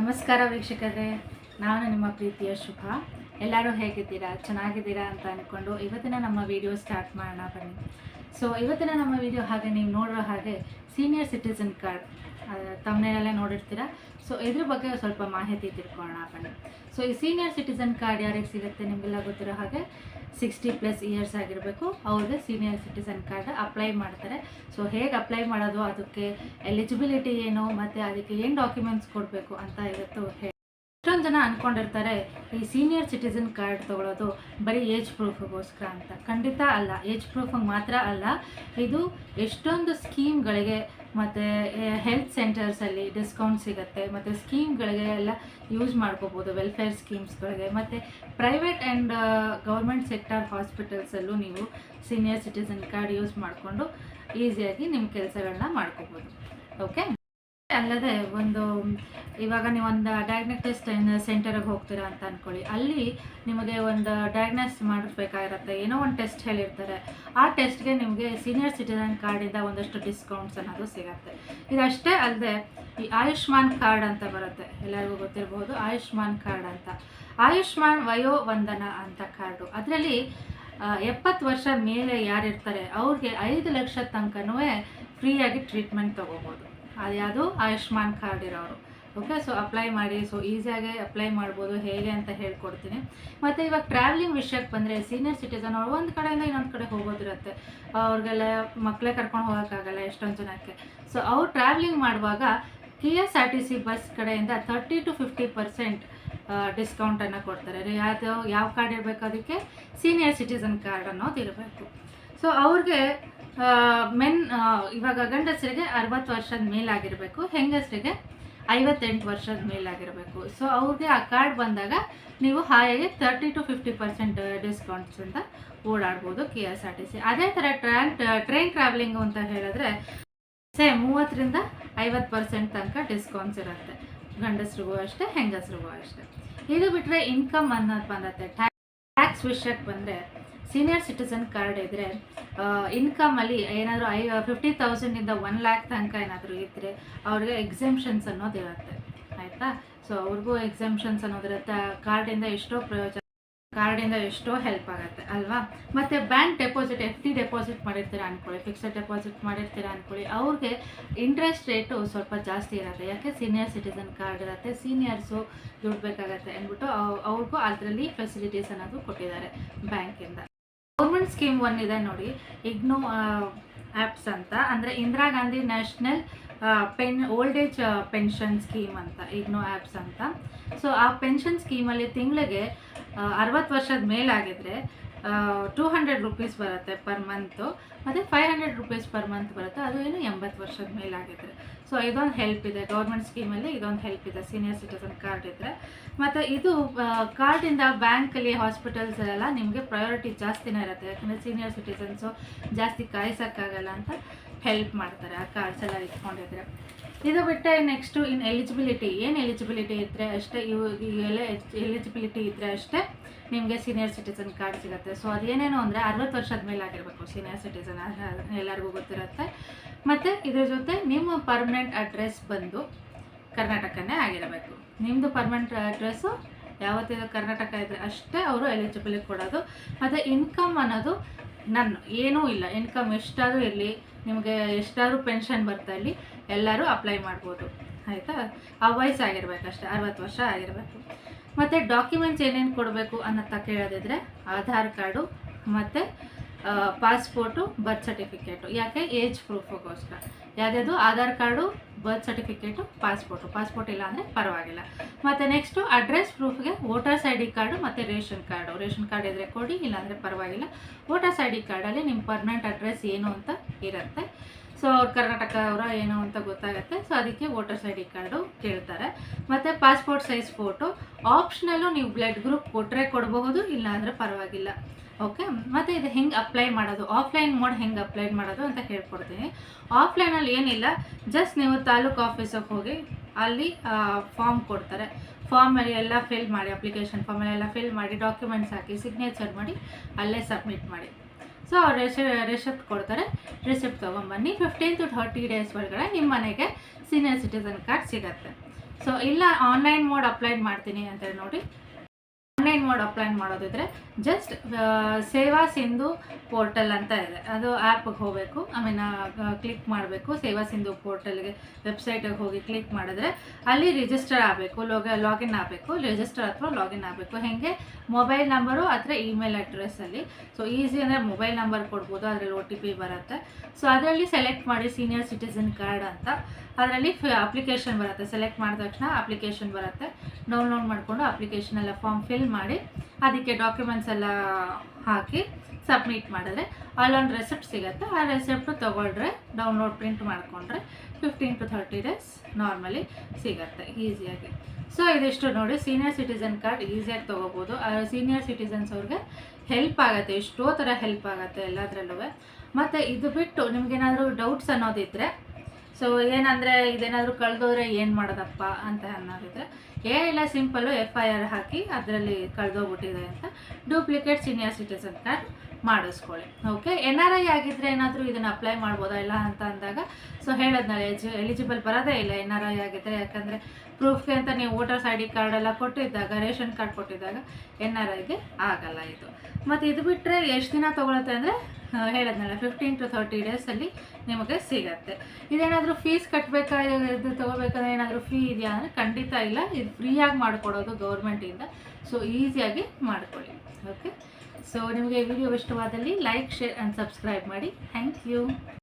ನಮಸ್ಕಾರ ವೀಕ್ಷಕರೇ, ನಾನು ನಿಮ್ಮ ಪ್ರೀತಿಯ ಶುಭ. ಎಲ್ಲರೂ ಹೇಗಿದ್ದೀರಾ? ಚೆನ್ನಾಗಿದ್ದೀರಾ ಅಂತ ಅಂದ್ಕೊಂಡು ಇವತ್ತಿನ ನಮ್ಮ ವಿಡಿಯೋ ಸ್ಟಾರ್ಟ್ ಮಾಡೋಣ ಬನ್ನಿ. ಸೊ ಇವತ್ತಿನ ನಮ್ಮ ವಿಡಿಯೋ ಹಾಗೆ ನೀವು ನೋಡುವ ಹಾಗೆ ಸೀನಿಯರ್ ಸಿಟಿಸನ್ ಕಾರ್ಡ್ ತಮ್ಮನೆಯಲ್ಲೇ ನೋಡಿರ್ತೀರಾ? ಸೊ ಇದ್ರ ಬಗ್ಗೆ ಸ್ವಲ್ಪ ಮಾಹಿತಿ ತಿಳ್ಕೊಳ್ಳೋಣ, ಬನ್ನಿ. ಸೊ ಈ ಸೀನಿಯರ್ ಸಿಟಿಸನ್ ಕಾರ್ಡ್ ಯಾರಿಗೆ ಸಿಗುತ್ತೆ ನಿಮಗೆಲ್ಲ ಗೊತ್ತಿರೋ ಹಾಗೆ ಸಿಕ್ಸ್ಟಿ ಪ್ಲಸ್ ಇಯರ್ಸ್ ಆಗಿರಬೇಕು. ಅವ್ರಿಗೆ ಸೀನಿಯರ್ ಸಿಟಿಸನ್ ಕಾರ್ಡ್ ಅಪ್ಲೈ ಮಾಡ್ತಾರೆ. ಸೊ ಹೇಗೆ ಅಪ್ಲೈ ಮಾಡೋದು, ಅದಕ್ಕೆ ಎಲಿಜಿಬಿಲಿಟಿ ಏನು, ಮತ್ತು ಅದಕ್ಕೆ ಏನು ಡಾಕ್ಯುಮೆಂಟ್ಸ್ ಕೊಡಬೇಕು ಅಂತ ಇವತ್ತು ಹೇಳಿ ಎಷ್ಟೊಂದು ಜನ ಅಂದ್ಕೊಂಡಿರ್ತಾರೆ ಈ ಸೀನಿಯರ್ ಸಿಟಿಸನ್ ಕಾರ್ಡ್ ತೊಗೊಳೋದು ಬರೀ ಏಜ್ ಪ್ರೂಫ್ಗೋಸ್ಕರ ಅಂತ. ಖಂಡಿತ ಅಲ್ಲ ಏಜ್ ಪ್ರೂಫ್ ಮಾತ್ರ ಅಲ್ಲ, ಇದು ಎಷ್ಟೊಂದು ಸ್ಕೀಮ್ಗಳಿಗೆ ಮತ್ತು ಹೆಲ್ತ್ ಸೆಂಟರ್ಸಲ್ಲಿ ಡಿಸ್ಕೌಂಟ್ ಸಿಗುತ್ತೆ, ಮತ್ತು ಸ್ಕೀಮ್ಗಳಿಗೆ ಎಲ್ಲ ಯೂಸ್ ಮಾಡ್ಕೋಬೋದು ವೆಲ್ಫೇರ್ ಸ್ಕೀಮ್ಸ್ಗಳಿಗೆ ಮತ್ತು ಪ್ರೈವೇಟ್ ಆ್ಯಂಡ್ ಗೌರ್ಮೆಂಟ್ ಸೆಕ್ಟರ್ ಹಾಸ್ಪಿಟಲ್ಸಲ್ಲೂ ನೀವು ಸೀನಿಯರ್ ಸಿಟಿಸನ್ ಕಾರ್ಡ್ ಯೂಸ್ ಮಾಡಿಕೊಂಡು ಈಸಿಯಾಗಿ ನಿಮ್ಮ ಕೆಲಸಗಳನ್ನ ಮಾಡ್ಕೋಬೋದು. ಓಕೆ ಅಲ್ಲದೆ ಒಂದು ಇವಾಗ ನೀವು ಒಂದು ಡಯಾಗ್ನೋಸ್ಟಿಸ್ ಸೆಂಟರ್ಗೆ ಹೋಗ್ತೀರಾ ಅಂತ ಅಂದ್ಕೊಳ್ಳಿ ಅಲ್ಲಿ ನಿಮಗೆ ಒಂದು ಡಯಾಗ್ನೋಸ್ ಮಾಡಬೇಕಾಗಿರುತ್ತೆ ಏನೋ ಒಂದು ಟೆಸ್ಟ್ ಹೇಳಿರ್ತಾರೆ. ಆ ಟೆಸ್ಟ್ಗೆ ನಿಮಗೆ ಸೀನಿಯರ್ ಸಿಟಿಸನ್ ಕಾರ್ಡಿಂದ ಒಂದಷ್ಟು ಡಿಸ್ಕೌಂಟ್ಸ್ ಅನ್ನೋದು ಸಿಗುತ್ತೆ. ಇದಷ್ಟೇ ಅಲ್ಲದೆ ಈ ಆಯುಷ್ಮಾನ್ ಕಾರ್ಡ್ ಅಂತ ಬರುತ್ತೆ. ಎಲ್ಲರಿಗೂ ಗೊತ್ತಿರಬಹುದು ಆಯುಷ್ಮಾನ್ ಕಾರ್ಡ್ ಅಂತ. ಆಯುಷ್ಮಾನ್ ವಯೋವಂದನ ಅಂತ ಕಾರ್ಡು ಅದರಲ್ಲಿ ಎಪ್ಪತ್ತು ವರ್ಷ ಮೇಲೆ ಯಾರಿರ್ತಾರೆ, ಅವ್ರಿಗೆ ಐದು ಲಕ್ಷ ತನಕನೂ ಫ್ರೀಯಾಗಿ ಟ್ರೀಟ್ಮೆಂಟ್ ತೊಗೋಬೋದು. ಅದ್ಯಾವುದು? ಆಯುಷ್ಮಾನ್ ಕಾರ್ಡ್ ಇರೋರು. ಓಕೆ ಸೊ ಅಪ್ಲೈ ಮಾಡಿ ಸೊ ಈಸಿಯಾಗಿ ಅಪ್ಲೈ ಮಾಡ್ಬೋದು, ಹೇಗೆ ಅಂತ ಹೇಳ್ಕೊಡ್ತೀನಿ. ಮತ್ತು ಇವಾಗ ಟ್ರಾವೆಲಿಂಗ್ ವಿಷಯಕ್ಕೆ ಬಂದರೆ ಸೀನಿಯರ್ ಸಿಟಿಸನ್ ಅವ್ರು ಒಂದು ಕಡೆಯಿಂದ ಇನ್ನೊಂದು ಕಡೆ ಹೋಗೋದಿರುತ್ತೆ. ಅವ್ರಿಗೆಲ್ಲ ಮಕ್ಕಳೇ ಕರ್ಕೊಂಡು ಹೋಗೋಕ್ಕಾಗಲ್ಲ ಎಷ್ಟೊಂದು ಜನಕ್ಕೆ. ಸೊ ಅವ್ರು ಟ್ರಾವೆಲಿಂಗ್ ಮಾಡುವಾಗ K S R T C bus ಕಡೆಯಿಂದ ತರ್ಟಿ ಟು ಫಿಫ್ಟಿ ಪರ್ಸೆಂಟ್ ಡಿಸ್ಕೌಂಟನ್ನು ಕೊಡ್ತಾರೆ. ಯಾವ್ದು, ಯಾವ ಕಾರ್ಡ್ ಇರಬೇಕು ಅದಕ್ಕೆ? ಸೀನಿಯರ್ ಸಿಟಿಸನ್ ಕಾರ್ಡ್ ಅನ್ನೋದು ಇರಬೇಕು. ಸೊ ಅವ್ರಿಗೆ ಮೆನ್ ಇವಾಗ ಗಂಡಸರಿಗೆ ಅರವತ್ತು ವರ್ಷದ ಮೇಲಾಗಿರಬೇಕು, ಹೆಂಗಸರಿಗೆ ಐವತ್ತೆಂಟು ವರ್ಷದ ಮೇಲಾಗಿರಬೇಕು. ಸೊ ಅವ್ರಿಗೆ ಆ ಕಾರ್ಡ್ ಬಂದಾಗ ನೀವು ಹಾಯಾಗಿ thirty to fifty percent discounts ಅಂತ ಓಡಾಡ್ಬೋದು K S R T C ಅದೇ ಥರ ಟ್ರಾನ್ ಟ್ರೈನ್ ಟ್ರಾವೆಲಿಂಗು ಅಂತ ಹೇಳಿದ್ರೆ ಸೇ ಮೂವತ್ತರಿಂದ ಐವತ್ತು ಪರ್ಸೆಂಟ್ ತನಕ ಡಿಸ್ಕೌಂಟ್ಸ್ ಇರುತ್ತೆ. ಗಂಡಸ್ರಿಗೂ ಅಷ್ಟೇ, ಹೆಂಗಸ್ರಿಗೂ ಅಷ್ಟೇ. ಇದು ಬಿಟ್ಟರೆ ಇನ್ಕಮ್ ಅನ್ನೋದು ಬಂದತ್ತೆ ಟ್ಯಾಕ್ಸ್ ವಿಷಯಕ್ಕೆ ಬಂದರೆ ಸೀನಿಯರ್ ಸಿಟಿಸನ್ ಕಾರ್ಡ್ ಇದ್ದರೆ ಇನ್ಕಮಲ್ಲಿ ಏನಾದರೂ ಐ ಫಿಫ್ಟಿ ತೌಸಂಡಿಂದ ಒನ್ ಲ್ಯಾಕ್ ತನಕ ಏನಾದರೂ ಇದ್ದರೆ ಅವ್ರಿಗೆ ಎಕ್ಸೆಂಪ್ಷನ್ಸ್ ಅನ್ನೋದು ಇರುತ್ತೆ. ಆಯಿತಾ? ಸೊ ಅವ್ರಿಗೂ ಎಕ್ಸೆಂಪ್ಷನ್ಸ್ ಅನ್ನೋದಿರುತ್ತೆ ಕಾರ್ಡಿಂದ ಎಷ್ಟೋ ಪ್ರಯೋಜನ ಕಾರ್ಡಿಂದ ಎಷ್ಟೋ ಹೆಲ್ಪ್ ಆಗುತ್ತೆ, ಅಲ್ವಾ? ಮತ್ತು bank deposit F D deposit ಮಾಡಿರ್ತೀರ ಅಂದ್ಕೊಳ್ಳಿ ಫಿಕ್ಸೆಡ್ ಡೆಪಾಸಿಟ್ ಮಾಡಿರ್ತೀರ ಅಂದ್ಕೊಳ್ಳಿ ಅವ್ರಿಗೆ ಇಂಟ್ರೆಸ್ಟ್ ರೇಟು ಸ್ವಲ್ಪ ಜಾಸ್ತಿ ಇರುತ್ತೆ. ಯಾಕೆ? ಸೀನಿಯರ್ ಸಿಟಿಸನ್ ಕಾರ್ಡ್ ಇರುತ್ತೆ. ಸೀನಿಯರ್ಸು ದುಡ್ಡು ಬೇಕಾಗತ್ತೆ ಅಂದ್ಬಿಟ್ಟು ಅವ್- ಅವ್ರಿಗೂ ಅದರಲ್ಲಿ ಫೆಸಿಲಿಟೀಸ್ ಅನ್ನೋದು ಕೊಟ್ಟಿದ್ದಾರೆ ಬ್ಯಾಂಕಿಂದ ಗೌರ್ಮೆಂಟ್ ಸ್ಕೀಮ್ ಒಂದಿದೆ ನೋಡಿ, ಇಗ್ನೋ ಆ್ಯಪ್ಸ್ ಅಂತ. ಅಂದರೆ Indira Gandhi national pen, old age pension scheme ಅಂತ, ಇಗ್ನೋ ಆ್ಯಪ್ಸ್ ಅಂತ. ಸೊ, ಆ ಪೆನ್ಷನ್ ಸ್ಕೀಮಲ್ಲಿ ತಿಂಗಳಿಗೆ ಅರವತ್ತು ವರ್ಷದ ಮೇಲಾಗಿದ್ರೆ ಟೂ ಹಂಡ್ರೆಡ್ ರುಪೀಸ್ ಬರುತ್ತೆ ಪರ್ ಮಂತು. ಮತ್ತು five hundred rupees per month ಬರುತ್ತೆ. ಅದು ಏನು ಎಂಬತ್ತು ವರ್ಷದ ಮೇಲೆ ಆಗಿದ್ರೆ. ಸೊ ಇದೊಂದು ಹೆಲ್ಪ್ ಇದೆ. ಗೌರ್ಮೆಂಟ್ ಸ್ಕೀಮಲ್ಲಿ ಇದೊಂದು ಹೆಲ್ಪ್ ಇದೆ. ಸೀನಿಯರ್ ಸಿಟಿಸನ್ ಕಾರ್ಡ್ ಇದ್ದರೆ ಮತ್ತು ಇದು ಕಾರ್ಡಿಂದ ಬ್ಯಾಂಕಲ್ಲಿ ಹಾಸ್ಪಿಟಲ್ಸಲ್ಲೆಲ್ಲ ನಿಮಗೆ ಪ್ರಯಾರಿಟಿ ಜಾಸ್ತಿನೇ ಇರುತ್ತೆ. ಯಾಕಂದರೆ ಸೀನಿಯರ್ ಸಿಟಿಸನ್ಸು ಜಾಸ್ತಿ ಕಾಯಿಸೋಕ್ಕಾಗಲ್ಲ ಅಂತ ಹೆಲ್ಪ್ ಮಾಡ್ತಾರೆ ಆ ಕಾರ್ಡ್ಸ್ ಎಲ್ಲ ಇಟ್ಕೊಂಡಿದ್ರೆ. ಇದು ಬಿಟ್ಟರೆ ನೆಕ್ಸ್ಟು ಇನ್ ಎಲಿಜಿಬಿಲಿಟಿ ಏನು ಎಲಿಜಿಬಿಲಿಟಿ ಇದ್ದರೆ ಅಷ್ಟೇ, ಇವು ಎಲ್ಲ ಎಲಿಜಿಬಿಲಿಟಿ ಇದ್ದರೆ ಅಷ್ಟೇ ನಿಮಗೆ ಸೀನಿಯರ್ ಸಿಟಿಸನ್ ಕಾರ್ಡ್ ಸಿಗುತ್ತೆ. ಸೊ ಅದೇನೇನು ಅಂದರೆ ಅರವತ್ತು ವರ್ಷದ ಮೇಲೆ ಆಗಿರಬೇಕು ಸೀನಿಯರ್ ಸಿಟಿಸನ್ ಎಲ್ಲರಿಗೂ ಗೊತ್ತಿರುತ್ತೆ. ಮತ್ತು ಇದ್ರ ಜೊತೆ ನಿಮ್ಮ ಪರ್ಮನೆಂಟ್ ಅಡ್ರೆಸ್ ಬಂದು ಕರ್ನಾಟಕನೇ ಆಗಿರಬೇಕು. ನಿಮ್ಮದು ಪರ್ಮನೆಂಟ್ ಅಡ್ರೆಸ್ಸು ಯಾವತ್ತಿದು ಕರ್ನಾಟಕ ಇದ್ದರೆ ಅಷ್ಟೇ ಅವರು ಎಲಿಜಿಬಿಲಿಟಿ ಕೊಡೋದು. ಮತ್ತು ಇನ್ಕಮ್ ಅನ್ನೋದು ನನ್ನ, ಏನೂ ಇಲ್ಲ. ಇನ್ಕಮ್ ಎಷ್ಟಾದರೂ ಇರಲಿ, ನಿಮಗೆ ಎಷ್ಟಾದರೂ ಪೆನ್ಷನ್ ಬರ್ತಾ ಇರಲಿ ಎಲ್ಲರೂ ಅಪ್ಲೈ ಮಾಡ್ಬೋದು. ಆಯಿತಾ? ಆ ವಯಸ್ಸಾಗಿರ್ಬೇಕು ಅಷ್ಟೇ ಅರವತ್ತು ವರ್ಷ ಆಗಿರಬೇಕು. ಮತ್ತು ಡಾಕ್ಯುಮೆಂಟ್ಸ್ ಏನೇನು ಕೊಡಬೇಕು ಅನ್ನೋಂಥ ಕೇಳೋದಿದ್ರೆ ಆಧಾರ್ ಕಾರ್ಡು ಮತ್ತು ಪಾಸ್ಪೋರ್ಟು ಬರ್ತ್ ಸರ್ಟಿಫಿಕೇಟು ಯಾಕೆ? ಏಜ್ ಪ್ರೂಫ್ಗೋಸ್ಕರ ಯಾವುದ್ಯಾವುದು? Aadhaar card birth certificate passport passport ಇಲ್ಲ ಅಂದರೆ ಪರವಾಗಿಲ್ಲ. ಮತ್ತು ನೆಕ್ಸ್ಟು ಅಡ್ರೆಸ್ ಪ್ರೂಫ್ಗೆ ವೋಟರ್ಸ್ ಐ ಡಿ ಕಾರ್ಡು ಮತ್ತು ರೇಷನ್ ಕಾರ್ಡು. ರೇಷನ್ ಕಾರ್ಡ್ ಇದ್ದರೆ ಕೊಡಿ, ಇಲ್ಲಾಂದರೆ ಪರವಾಗಿಲ್ಲ. ವೋಟರ್ಸ್ ಐ ಡಿ ಕಾರ್ಡಲ್ಲಿ ನಿಮ್ಮ ಪರ್ಮನೆಂಟ್ ಅಡ್ರೆಸ್ ಏನು ಅಂತ ಇರುತ್ತೆ. ಸೊ ಅವ್ರು ಕರ್ನಾಟಕ ಅವರ ಏನು ಅಂತ ಗೊತ್ತಾಗುತ್ತೆ. ಸೊ ಅದಕ್ಕೆ ವೋಟರ್ಸ್ ಐ ಡಿ ಕಾರ್ಡು ಕೇಳ್ತಾರೆ. ಮತ್ತು ಪಾಸ್ಪೋರ್ಟ್ ಸೈಜ್ ಫೋಟೋ ಆಪ್ಷನಲ್ಲು ನೀವು ಬ್ಲಡ್ ಗ್ರೂಪ್ ಕೊಟ್ಟರೆ ಕೊಡಬಹುದು ಇಲ್ಲ ಅಂದರೆ ಪರವಾಗಿಲ್ಲ. ಓಕೆ ಮತ್ತು ಇದು ಹೆಂಗೆ ಅಪ್ಲೈ ಮಾಡೋದು? ಆಫ್ಲೈನ್ ಮೋಡ್ ಹೆಂಗೆ ಅಪ್ಲೈ ಮಾಡೋದು ಅಂತ ಹೇಳ್ಕೊಡ್ತೀನಿ. ಆಫ್ಲೈನಲ್ಲಿ ಏನಿಲ್ಲ ಜಸ್ಟ್ ನೀವು ತಾಲೂಕು ಆಫೀಸಿಗೆ ಹೋಗಿ ಅಲ್ಲಿ ಫಾರ್ಮ್ ಕೊಡ್ತಾರೆ. ಫಾರ್ಮಲ್ಲಿ ಎಲ್ಲ ಫಿಲ್ ಮಾಡಿ ಅಪ್ಲಿಕೇಶನ್ ಫಾರ್ಮಲ್ಲೆಲ್ಲ ಫಿಲ್ ಮಾಡಿ ಡಾಕ್ಯುಮೆಂಟ್ಸ್ ಹಾಕಿ ಸಿಗ್ನೇಚರ್ ಮಾಡಿ, ಅಲ್ಲೇ ಸಬ್ಮಿಟ್ ಮಾಡಿ. ಸೊ ರೆಸಿ ರೆಸಿಪ್ಟ್ ಕೊಡ್ತಾರೆ. ರೆಸಿಪ್ಟ್ ತೊಗೊಂಬನ್ನಿ. ಫಿಫ್ಟೀನ್ ಟು ಥರ್ಟಿ ಡೇಸ್ ಒಳಗಡೆ ನಿಮ್ಮ ಮನೆಗೆ ಸೀನಿಯರ್ ಸಿಟಿಸನ್ ಕಾರ್ಡ್ ಸಿಗತ್ತೆ. ಸೊ ಇಲ್ಲ ಆನ್ಲೈನ್ ಮೋಡ್ ಅಪ್ಲೈ ಮಾಡ್ತೀನಿ ಅಂತೇಳಿ ನೋಡಿ. ಆನ್ಲೈನ್ ಮೋಡ್ ಅಪ್ಲೈ ಮಾಡೋದಿದ್ರೆ ಜಸ್ಟ್ ಸೇವಾ ಸಿಂಧು ಪೋರ್ಟಲ್ ಅಂತ ಇದೆ. ಅದು ಆ್ಯಪ್ಗೆ ಹೋಗಬೇಕು. ಐ ಮೀನ್ ಕ್ಲಿಕ್ ಮಾಡಬೇಕು. ಸೇವಾ ಸಿಂಧು ಪೋರ್ಟಲ್ಗೆ ವೆಬ್ಸೈಟಿಗೆ ಹೋಗಿ ಕ್ಲಿಕ್ ಮಾಡಿದ್ರೆ ಅಲ್ಲಿ ರಿಜಿಸ್ಟರ್ ಆಗಬೇಕು. ಲೋಗ ಲಾಗಿನ್ ಆಗಬೇಕು. ರಿಜಿಸ್ಟರ್ ಅಥವಾ ಲಾಗಿನ್ ಆಗಬೇಕು. ಹೇಗೆ? ಮೊಬೈಲ್ ನಂಬರು ಅಥವಾ ಇಮೇಲ್ ಅಡ್ರೆಸ್ಸಲ್ಲಿ ಸೊ ಈಸಿ ಅಂದರೆ ಮೊಬೈಲ್ ನಂಬರ್ ಕೊಡ್ಬೋದು. ಅದರಲ್ಲಿ ಒ ಟಿ ಪಿ ಬರುತ್ತೆ. ಸೊ ಅದರಲ್ಲಿ ಸೆಲೆಕ್ಟ್ ಮಾಡಿ ಸೀನಿಯರ್ ಸಿಟಿಸನ್ ಕಾರ್ಡ್ ಅಂತ. ಅದರಲ್ಲಿ ಅಪ್ಲಿಕೇಶನ್ ಬರುತ್ತೆ. ಸೆಲೆಕ್ಟ್ ಮಾಡಿದ ತಕ್ಷಣ ಅಪ್ಲಿಕೇಶನ್ ಬರುತ್ತೆ. ಡೌನ್ಲೋಡ್ ಮಾಡಿಕೊಂಡು ಅಪ್ಲಿಕೇಶನ್ ಎಲ್ಲ ಫಾರ್ಮ್ ಫಿಲ್ ಮಾಡಿ ಅದಕ್ಕೆ ಡಾಕ್ಯುಮೆಂಟ್ಸ್ ಎಲ್ಲ ಹಾಕಿ ಸಬ್ಮಿಟ್ ಮಾಡಿದ್ರೆ ಅಲ್ಲೊಂದು ರೆಸಿಪ್ಟ್ ಸಿಗುತ್ತೆ. ಆ ರೆಸಿಪ್ಟು ತೊಗೊಂಡ್ರೆ ಡೌನ್ಲೋಡ್ ಪ್ರಿಂಟ್ ಮಾಡಿಕೊಂಡ್ರೆ fifteen to thirty days normally ಸಿಗುತ್ತೆ ಈಸಿಯಾಗಿ ಸೊ ಇದಿಷ್ಟು ನೋಡಿ. ಸೀನಿಯರ್ ಸಿಟಿಸನ್ ಕಾರ್ಡ್ ಈಸಿಯಾಗಿ ತೊಗೋಬೋದು. ಸೀನಿಯರ್ ಸಿಟಿಸನ್ಸ್ ಅವ್ರಿಗೆ ಹೆಲ್ಪ್ ಆಗುತ್ತೆ, ಎಷ್ಟೋ ಥರ ಹೆಲ್ಪ್ ಆಗುತ್ತೆ ಎಲ್ಲದರಲ್ಲೂ ಮತ್ತು ಇದು ಬಿಟ್ಟು ನಿಮಗೇನಾದರೂ ಡೌಟ್ಸ್ ಅನ್ನೋದಿದ್ದರೆ ಸೊ ಏನಂದರೆ ಇದೇನಾದರೂ ಕಳೆದೋದ್ರೆ ಏನು ಮಾಡೋದಪ್ಪ ಅಂತ ಅನ್ನೋದಿದ್ರೆ ಏನಿಲ್ಲ ಸಿಂಪಲ್ಲು ಎಫ್ ಐ ಆರ್ ಹಾಕಿ ಅದರಲ್ಲಿ ಕಳೆದೋಗ್ಬಿಟ್ಟಿದೆ ಅಂತ ಡೂಪ್ಲಿಕೇಟ್ ಸೀನಿಯರ್ ಸಿಟಿಸನ್ ಕಾರ್ಡ್ ಮಾಡಿಸ್ಕೊಳ್ಳಿ. ಓಕೆ ಎನ್ ಆರ್ ಐ ಆಗಿದ್ದರೆ ಏನಾದರೂ ಇದನ್ನು ಅಪ್ಲೈ ಮಾಡ್ಬೋದಾ ಇಲ್ಲ ಅಂತ ಅಂದಾಗ ಸೊ ಹೇಳೋದ್ನಲ್ಲ, ಎಜಿ ಎಲಿಜಿಬಲ್ ಬರೋದೇ ಇಲ್ಲ ಎನ್ ಆರ್ ಐ ಆಗಿದ್ದರೆ ಯಾಕಂದರೆ ಪ್ರೂಫ್ಗೆ ಅಂತ ನೀವು ವೋಟರ್ಸ್ ಐ ಡಿ ಕಾರ್ಡ್ ಎಲ್ಲ ಕೊಟ್ಟಿದ್ದಾಗ, ರೇಷನ್ ಕಾರ್ಡ್ ಕೊಟ್ಟಿದ್ದಾಗ ಎನ್ ಆರ್ ಐಗೆ ಆಗಲ್ಲ ಇದು. ಮತ್ತು ಇದು ಬಿಟ್ಟರೆ ಎಷ್ಟು ದಿನ ತೊಗೊಳುತ್ತೆ ಅಂದರೆ ಹೇಳೋದ್ನಲ್ಲ ಫಿಫ್ಟೀನ್ ಟು ತರ್ಟಿ ಡೇಸಲ್ಲಿ ನಿಮಗೆ ಸಿಗತ್ತೆ. ಇದೇನಾದರೂ ಫೀಸ್ ಕಟ್ಟಬೇಕಾ ಇದು ತೊಗೋಬೇಕಾದ್ರೆ ಏನಾದರೂ ಫೀ ಇದೆಯಾ ಅಂದರೆ ಖಂಡಿತ ಇಲ್ಲ. ಇದು ಫ್ರೀಯಾಗಿ ಮಾಡಿಕೊಡೋದು ಗೌರ್ಮೆಂಟಿಂದ ಸೊ ಈಸಿಯಾಗಿ ಮಾಡಿಕೊಳ್ಳಿ. ಓಕೆ ಸೊ ನಿಮಗೆ ವಿಡಿಯೋ ಇಷ್ಟವಾದಲ್ಲಿ ಲೈಕ್ ಶೇರ್ ಆ್ಯಂಡ್ ಸಬ್ಸ್ಕ್ರೈಬ್ ಮಾಡಿ. Thank you